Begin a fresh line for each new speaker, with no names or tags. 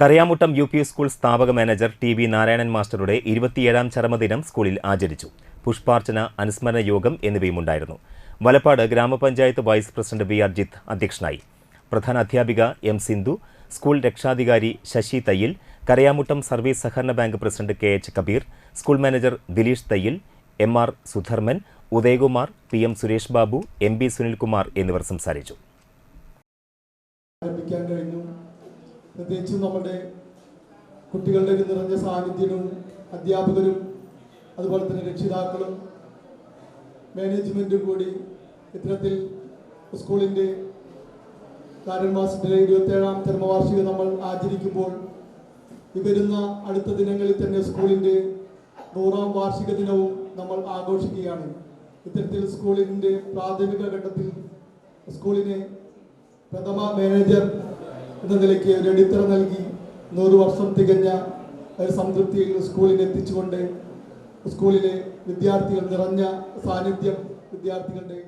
കറിയാമുട്ടം U P school സ്ഥാപക manager T V Narayanan മാസ്റ്ററുടെ ഇരുപത്തിയേഴാം ചരമദിനം സ്കൂളിൽ ആചരിച്ചു. പുഷ്പാർച്ചന അനുസ്മരണ യോഗം എന്നിവയുമുണ്ടായിരുന്നു. വലപ്പാട് ഗ്രാമപഞ്ചായത്ത് വൈസ് പ്രസിഡന്റ് വി അർജിത്ത് അധ്യക്ഷനായി. പ്രധാന അധ്യാപിക എം സിന്ധു സ്കൂൾ രക്ഷാധികാരി ശശി തയ്യിൽ കരയാമുട്ടം സർവീസ് സഹകരണ bank president K H Kabeer school manager Dileesh Thayyil M R Sudharman Udayakumar P M Suresh Babu M B Sunilkumar എന്നിവർ സംസാരിച്ചു.
പ്രത്യേകിച്ചും നമ്മുടെ കുട്ടികളുടെ ഒരു നിറഞ്ഞ സാന്നിധ്യവും അധ്യാപകരും അതുപോലെ തന്നെ രക്ഷിതാക്കളും മാനേജ്മെന്റും കൂടി ഇത്തരത്തിൽ സ്കൂളിന്റെ കാരൻ മാസത്തിലെ ഇരുപത്തേഴാം ചരമവാർഷികം നമ്മൾ ആചരിക്കുമ്പോൾ ഈ വരുന്ന അടുത്ത ദിനങ്ങളിൽ തന്നെ സ്കൂളിന്റെ നൂറാം വാർഷിക ദിനവും നമ്മൾ ആഘോഷിക്കുകയാണ്. ഇത്തരത്തിൽ സ്കൂളിന്റെ പ്രാഥമിക ഘട്ടത്തിൽ സ്കൂളിനെ പ്രഥമ മാനേജർ എന്ന നിലയ്ക്ക് ഒരു അടിത്തറ നൽകി. നൂറ് വർഷം തികഞ്ഞ ഒരു സംതൃപ്തിയിൽ സ്കൂളിൽ എത്തിച്ചുകൊണ്ട് സ്കൂളിലെ വിദ്യാർത്ഥികൾ നിറഞ്ഞ സാന്നിധ്യം വിദ്യാർത്ഥികളുടെ